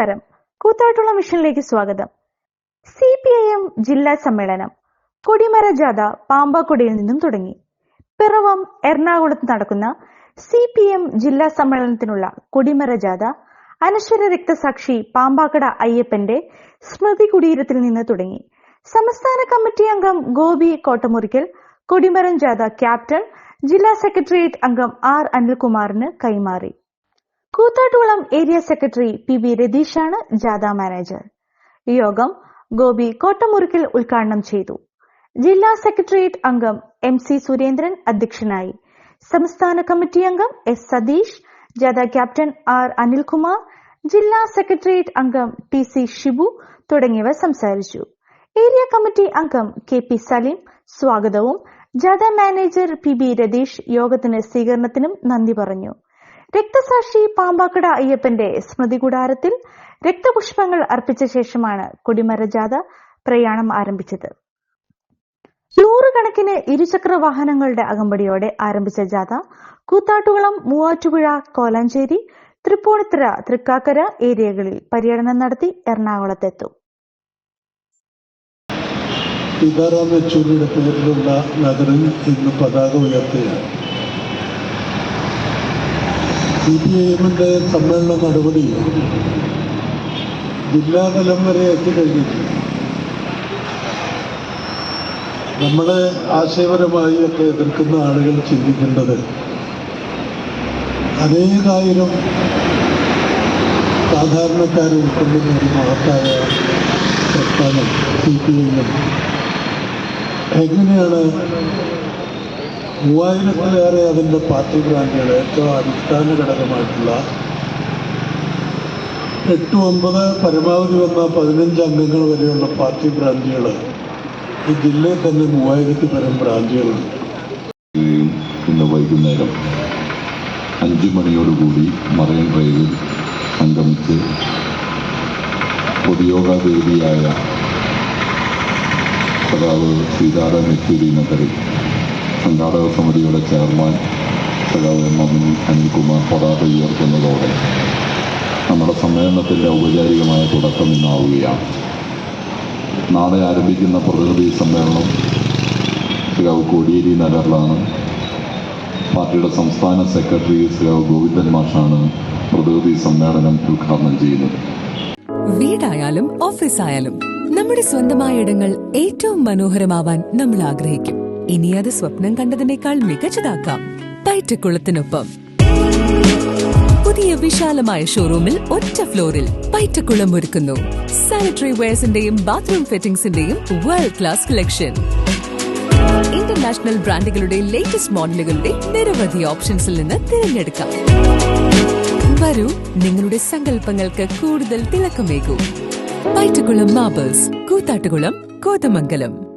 നമസ്കാരം. കൂത്താട്ടുള്ള മിഷനിലേക്ക് സ്വാഗതം. C P I M ജില്ലാ സമ്മേളനം കൊടിമര ജാഥ പാമ്പാക്കുടിയിൽ നിന്നും തുടങ്ങി. പിറവം എറണാകുളത്ത് നടക്കുന്ന സി പി എം ജില്ലാ സമ്മേളനത്തിനുള്ള കൊടിമര ജാഥ അനശ്വര രക്തസാക്ഷി പാമ്പാക്കട അയ്യപ്പന്റെ സ്മൃതി കുടീരത്തിൽ നിന്ന് തുടങ്ങി. സംസ്ഥാന കമ്മിറ്റി അംഗം ഗോപി കോട്ടമുറിക്കൽ കൊടിമരം ജാഥ ക്യാപ്റ്റൻ ജില്ലാ സെക്രട്ടേറിയറ്റ് അംഗം ആർ അനിൽകുമാറിന് കൈമാറി. Koothattukulam area secretary P B രതീഷാണ് ജാഥ മാനേജർ. യോഗം ഗോപി കോട്ടമുറിക്കൽ ഉദ്ഘാടനം ചെയ്തു. ജില്ലാ സെക്രട്ടേറിയറ്റ് അംഗം എം സി സുരേന്ദ്രൻ അധ്യക്ഷനായി. സംസ്ഥാന കമ്മിറ്റി അംഗം എസ് സതീഷ് ജാഥ ക്യാപ്റ്റൻ ആർ അനിൽകുമാർ ജില്ലാ സെക്രട്ടേറിയറ്റ് അംഗം ടി സി ഷിബു തുടങ്ങിയവർ സംസാരിച്ചു. ഏരിയ കമ്മിറ്റി അംഗം കെ പി സലീം സ്വാഗതവും ജാഥ മാനേജർ പി ബി രതീഷ് യോഗത്തിന് സ്വീകരണത്തിനും നന്ദി പറഞ്ഞു. രക്തസാക്ഷി പാമ്പാക്കട അയ്യപ്പന്റെ സ്മൃതി കൂടാരത്തിൽ രക്തപുഷ്പങ്ങൾ അർപ്പിച്ച ശേഷമാണ് കൊടിമര ജാഥ പ്രയാണം ആരംഭിച്ചത്. നൂറുകണക്കിന് ഇരുചക്ര വാഹനങ്ങളുടെ അകമ്പടിയോടെ ആരംഭിച്ച ജാഥ കൂത്താട്ടുകുളം മൂവാറ്റുപുഴ കോലാഞ്ചേരി തൃപ്പൂണിത്തുറ തൃക്കാക്കര ഏരിയകളിൽ പര്യടനം നടത്തി എറണാകുളത്തെത്തും. സീതാറാം പേരിലുള്ള നഗരം ഇന്ന് പതാക ഉയർത്തുകയാണ്. സി പി ഐ എമ്മിന്റെ സമ്മേളന നടപടി ജില്ലാതലം വരെ എത്തിക്കഴിഞ്ഞിട്ടുണ്ട് നമ്മളെ ആശയപരമായി ഒക്കെ എതിർക്കുന്ന ആളുകൾ ചിന്തിക്കേണ്ടത് അനേകായിരം സാധാരണക്കാരെ ഉൾക്കൊള്ളുന്ന ഒരു മഹത്തായ പ്രസ്ഥാനം സി പി ഐ എങ്ങനെയാണ് മൂവായിരത്തിലേറെ അതിന്റെ പാർട്ടി ബ്രാൻഡുകൾ ഏറ്റവും അടിസ്ഥാന ഘടകമായിട്ടുള്ള എട്ട് ഒമ്പത് പരമാവധി വന്ന പതിനഞ്ച് അംഗങ്ങൾ വരെയുള്ള പാർട്ടി ബ്രാഞ്ചുകൾ ഈ ജില്ലയിൽ തന്നെ മൂവായിരത്തി പരം ബ്രാഞ്ചുകളുണ്ട് ഇന്ന് വൈകുന്നേരം അഞ്ചു മണിയോടുകൂടി മറൈൻ ഡ്രൈവിൽ സംഗമിച്ച് പൊതുയോഗാവേദിയായ സഖാവ് സീതാറാം യെച്ചൂരി നഗറിൽ സംഘാടക സമിതിയുടെ ചെയർമാൻ എം എം അനിൽകുമാർ പതാക ഉയർത്തുന്നതോടെ നമ്മുടെ സമ്മേളനത്തിന്റെ ഔപചാരികമായ തുടക്കം ഇന്നാവുകയാണ്. നാളെ ആരംഭിക്കുന്ന പ്രകൃതി സമ്മേളനം ശ്രീ കോടിയേരി നഗറിലാണ്. പാർട്ടിയുടെ സംസ്ഥാന സെക്രട്ടറി ശ്രീ ഗോവിന്ദൻ മാഷാണ് പ്രകൃതി സമ്മേളനം ഉദ്ഘാടനം ചെയ്യുന്നത്. വീടായാലും ഓഫീസായാലും നമ്മുടെ സ്വന്തമായ ഇടങ്ങൾ ഏറ്റവും മനോഹരമാവാൻ നമ്മൾ ആഗ്രഹിക്കും. ഇനി അത് സ്വപ്നം കണ്ടതിനേക്കാൾ മികച്ചതാക്കാം. പൈറ്റക്കുളത്തിനൊപ്പം. പുതിയ വിശാലമായ ഷോറൂമിൽ ഒറ്റ ഫ്ലോറിൽ പൈറ്റക്കുളം ഒരുക്കുന്നു. സാനിറ്ററി വെയർസിന്റെയും ബാത്റൂം ഫിറ്റിംഗ്സിന്റെയും വേൾഡ് ക്ലാസ് കളക്ഷൻ ഇന്റർനാഷണൽ ബ്രാൻഡുകളുടെ ലേറ്റസ്റ്റ് മോഡലുകളുടെ നിരവധി ഓപ്ഷൻസിൽ നിന്ന് തിരഞ്ഞെടുക്കാം. വരൂ നിങ്ങളുടെ സങ്കല്പങ്ങൾക്ക് കൂടുതൽ തിളക്കമേകൂ. പയറ്റക്കുളം മാബേഴ്സ് കൂത്താട്ടുകുളം കോതമംഗലം.